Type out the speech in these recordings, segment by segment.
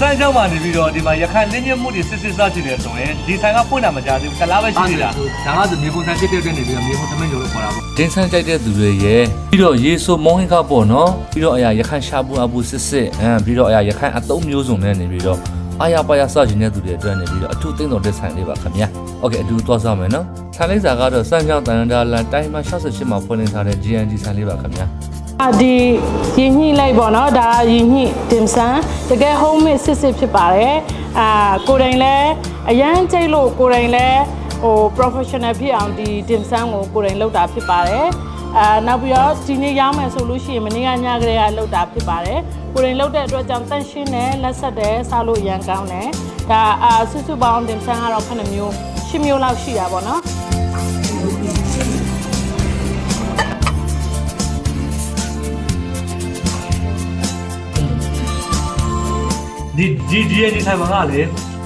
စမ်းကြောင်းမှာနေပြီးတော့ဒီမှာရခိုင်လင်းမြမှုတွေစစ်စစ်စားကြည့်တယ်ဆိုရင်ဒီဆိုင်ကပွင့်တာမကြသေးဘူးကလားပဲရှိနေတာဒါကဆိုမြေပုံဆိုင်ဖြစ်တဲ့အတွက်နေပြီးတော့မြေပုံသမင်းကျော်လို့ခေါ်တာပေါ့ဒင်းဆန်းကြိုက်တဲ့သူတွေရဲ့ပြီးတော့ရေဆိုမုံဟင်းကပေါ့နော်ပြီးတော့အရာရခိုင်ရှာပူအပူစစ်စစ်အမ်ပြီးတော့အရာရခိုင်အသုံးမျိုးစုံနဲ့နေပြီးတော့အာရပါရစရှင်တဲ့သူတွေအတွက်နေပြီးတော့အထူးသိမ့်တော်တဲ့ဆိုင်လေးပါခင်ဗျာ။ဟုတ်ကဲ့အတူသွားစားမယ်နော်။ဆိုင်လေးစာကတော့စံကြောင်းတန်တရာလန်တိုင်းမှာ68မှာဖွင့်လင်းထားတဲ့ GNG ဆိုင်လေးပါခင်ဗျာ။ ဒီရင်ညှိလိုက်ပေါ့နော်ဒါရင်ညှိတင်ဆန်တကယ် home made စစ်စစ်ဖြစ်ပါတယ်အာကိုယ်တိုင်လဲအရန်ကြိတ်လို့ကိုယ်တိုင်လဲဟို professional ဖြစ်အောင်ဒီတင်ဆန်ကိုကိုယ်တိုင်လုပ်တာဖြစ်ပါတယ်အာနောက်ပြီးတော့ဒီနေ့ရောင်းမယ်ဆိုလို့ရှိရင်မနေ့ကညကလေးကလုပ်တာဖြစ်ပါတယ်ကိုယ်တိုင်လုပ်တဲ့အတွက်ကြောင့်တန့်ရှင်းတယ်လက်ဆက်တယ်စားလို့အရန်ကောင်းတယ်ဒါအာစုစုပေါင်းတင်ဆန်ကတော့9မျိုး10မျိုးလောက်ရှိတာပေါ့နော် ဒီဒီဒီရဲ့ဒီဆိုင်မှာကလေ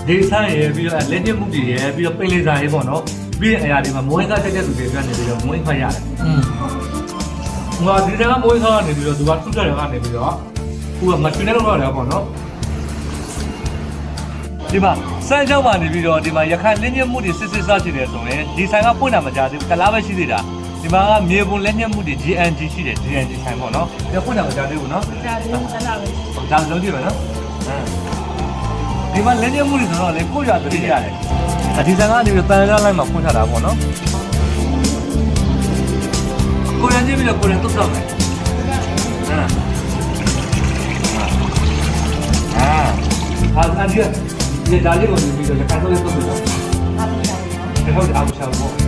ဒေဆန်ရယ်ပြီးတော့လက်ညှိမှုတွေရယ်ပြီးတော့ပိန်လေးစားရယ်ပေါ့နော်ပြီးရင်အရာတွေမှာမွေးသားတက်တဲ့သူတွေအတွက်နေပြီးတော့မွေးဖတ်ရတယ်อืม။ငါဒီဆိုင်ကမွေးသားကနေပြီးတော့သူကထုကြတယ်ကနေပြီးတော့သူကမချွေနဲ့တော့ရတယ်ပေါ့နော်ဒီမှာစမ်းကြောင်းမှာနေပြီးတော့ဒီမှာရခိုင်လင်းညှိမှုတွေစစ်စစ်စားရှိတယ်ဆိုရင်ဒီဆိုင်ကပွင့်တာမကြသေးဘူးတစ်လားပဲရှိသေးတာဒီမှာကမြေပုံလက်ညှိမှုတွေ GNG ရှိတယ် GNG ဆိုင်ပေါ့နော်။ဒါပွင့်တာမကြသေးဘူးနော်။ဒါဒီအဲ့ဒါပဲဒါလုံးကြည့်မယ်နော် ဒီမှာလက်ညှိမှုတွေဆိုတော့လေကိုရသတိရတယ်အဒီဆန်ကနေပြီးတန်ရလိုက်မှာဖွင့်ထားတာပေါ့နော်ကိုရကြည့်ပြီးတော့ကိုရတုတ်တော့မယ်အာအာအာဒီဒီဒါလေးကိုပြီးတော့လက်ခံတော့လေးတုတ်တော့ဒီဟုတ်အောင်ချောင်းပေါ့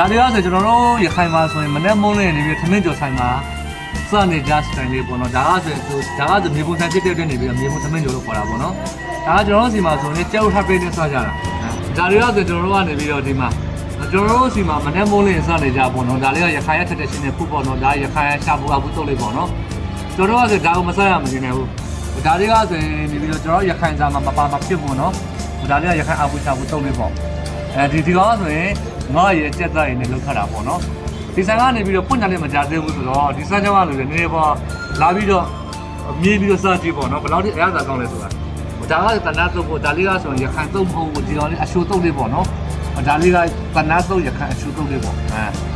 ဒါတွေကဆိုကျွန်တော်တို့ရခိုင်မှာဆိုရင်မနေ့မုန်းလေးနေပြီးသမင်းကျော်ဆိုင်မှာစနေကြစတိုင်လေးပေါ့နော်ဒါကဆိုသူဒါကဆိုမြေပုံစံဖြစ်တဲ့အတွက်နေပြီးတော့မြေပုံသမင်းကျော်လို့ခေါ်တာပေါ့နော်ဒါကကျွန်တော်တို့စီမှာဆိုရင်ကြောက်ဟပ်ပေးနေစကြတာဒါတွေကဆိုကျွန်တော်တို့ကနေပြီးတော့ဒီမှာကျွန်တော်တို့စီမှာမနေ့မုန်းလေးစနေကြပေါ့နော်ဒါလေးကရခိုင်ရထက်တဲ့ရှင်နေဖုပေါ့နော်ဒါရခိုင်ရရှာဘူးအဘူးတုတ်လေးပေါ့နော်ကျွန်တော်တို့ကဆိုဒါကိုမဆက်ရမနေနဲ့ဘူးဒါတွေကဆိုရင်နေပြီးတော့ကျွန်တော်ရခိုင်စာမှာမပါမဖြစ်ဘူးနော်ဒါလေးကရခိုင်အဘူးရှာဘူးတုတ်လေးပေါ့အဲဒီဒီကောင်ကဆိုရင် ငါ့ရဲ့ကြက်သားရည်နဲ့လောက်ထတာပေါ့နော်ဒီဆန်ကနေပြီးတော့ပွင့်တယ်လည်းမကြသေးဘူးဆိုတော့ဒီဆန်ကြောင်းကလို့လည်းနည်းနည်းပေါ့လာပြီးတော့မြေးပြီးတော့စကြည့်ပေါ့နော်ဘယ်လောက်ထိအရသာကောင်းလဲဆိုတာဒါကတနာတုပ်ပေါ့ဒါလေးကဆိုရင်ရခိုင်တုပ်မဟုတ်ဘူးဒီကောင်လေးအရှူတုပ်လေးပေါ့နော်ဒါလေးကတနာတုပ်ရခိုင်အရှူတုပ်လေးပေါ့အဲ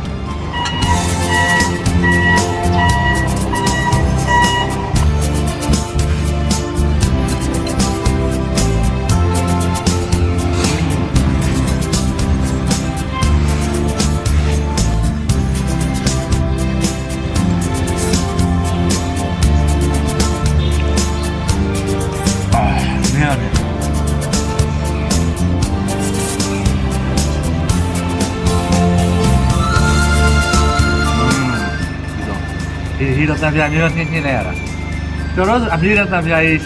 ရေတော့တံပြားမျိုးတော့နှင်းနှင်းလိုက်ရတာကျွန်တော်တို့အပြည့်နဲ့တံပြားကြီး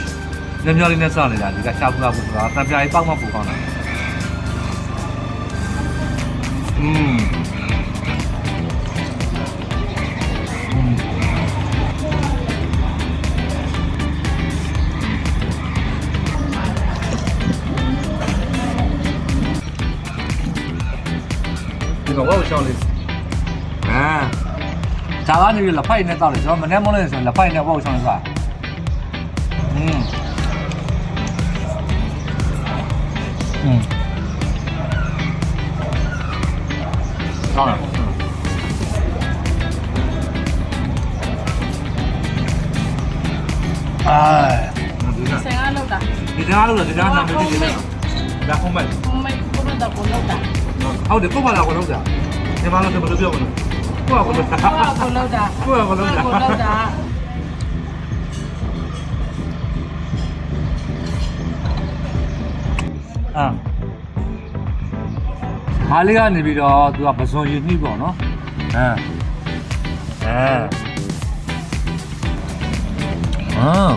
မျောမျောလေးနဲ့စောင့်နေတာဒီကရှားပူလာပူလာတံပြားကြီးပေါက်မပူကောင်းတာอืมဒီကောင်ကရှောင်းလေးအာ ဒါကနေပြီးလက်ဖိုက်နဲ့တောက်တယ်ကျွန်တော်မနေ့မလို့ဆိုရင်လက်ဖိုက်နဲ့ဝေါရှောင်းလေးစားอืมอืมကောင်းတယ်အာဒီက ဆင်ကလောက်တာ ဒီကားလို့ဒီကားနာမည်ကြီးတယ်ဒါခုံးမဲ့ ဟိုမိတ်ကိုတော့ကိုလောက်တာ ဟုတ်တယ်ကို့ဘာလာကိုလောက်ကြဒီမှာလည်းဘယ်လိုပြောမလဲ ကိုကကိုလောက်တာကိုကကိုလောက်တာကိုကကိုလောက်တာကိုလောက်တာအာမားလေးကနေပြီးတော့သူကပဇွန်ရည်နှိပေါ့နော်အဲအဲအာ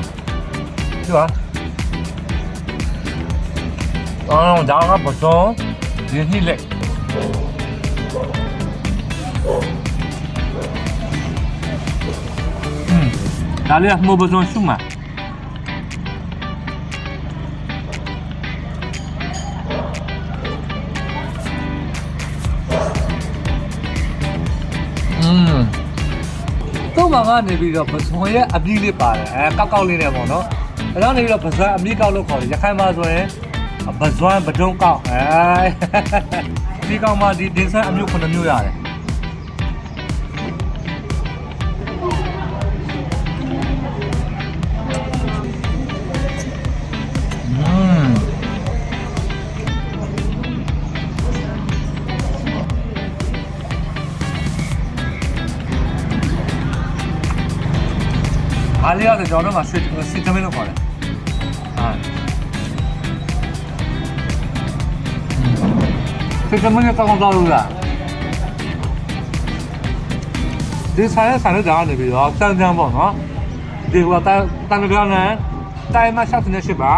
သူကအော်ဒါကပဇွန်ရည်နှိလက် ဒါလေးကမှုပစုံရှုမှာอืมတော့မှာကနေပြီးတော့ပစုံရဲ့အပြည့်လေးပါတယ်အဲကောက်ကောက်လေးနဲ့ပေါ့နော်အဲတော့နေပြီးတော့ပစုံအပြည့်ကောက်လို့ခေါ်တယ်ရခိုင်မှာဆိုရင်ပစုံပဒုံကောက်အဲဒီကောက်မှာဒီဒင်းဆန်အမျိုးခုနှစ်မျိုးရတယ် အားလေးရတယ်ကျွန်တော်တို့မှာစစ်စစ်တမင်းလို့ခေါ်တယ်ဟာစစ်တမင်းကောင်းကောင်းတော့လို့လားဒီဆိုင်ရဆိုင်ရတာကနေပြီးတော့စမ်းစမ်းပေါ့နော်ဒီကတန်တန်ကြနဲ့တိုင်းမှာ68ပါ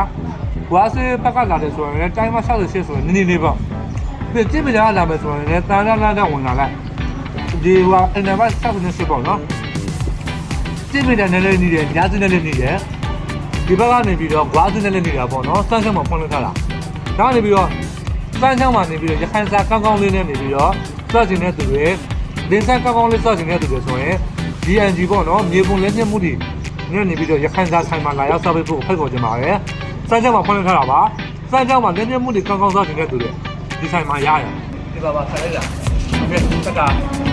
ဝါစေဘက်ကလာတယ်ဆိုရင်လည်းတိုင်းမ68ဆိုရင်နည်းနည်းလေးပေါ့ပြီးကြည့်ပြကြလာမယ်ဆိုရင်လည်းတန်တန်တန်ဝင်လာလိုက်ဒီဟိုအင်တာဘတ်68ပေါ့နော် ကြည့်ပြတဲ့နည်းလေးနေတယ်ညာစင်းနည်းလေးနေတယ်ဒီဘက်ကနေပြီးတော့ဂွားစင်းနည်းလေးနေတာပေါ့နော်စမ်းချမ်းမှာဖွင့်လို့ထားတာဒါကနေပြီးတော့စမ်းချမ်းမှာနေပြီးတော့ရခိုင်စာကောင်းကောင်းလေးနဲ့နေပြီးတော့စွတ်ကျင်တဲ့သူတွေဒင်းဆက်ကောင်းကောင်းလေးစွတ်ကျင်တဲ့သူတွေဆိုရင် DNG ပေါ့နော်မြေပုံလက်ညှက်မှုတွေနဲ့နေပြီးတော့ရခိုင်စာဆိုင်မှာလာရောက်စားပေးဖို့ဖိတ်ခေါ်ကြပါတယ်စမ်းချမ်းမှာဖွင့်လို့ထားတာပါစမ်းချမ်းမှာလက်ညှက်မှုတွေကောင်းကောင်းစွတ်ကျင်တဲ့သူတွေဒီဆိုင်မှာရရတယ်ဒီပါပါဆက်လိုက်တာโอเคတက်တာ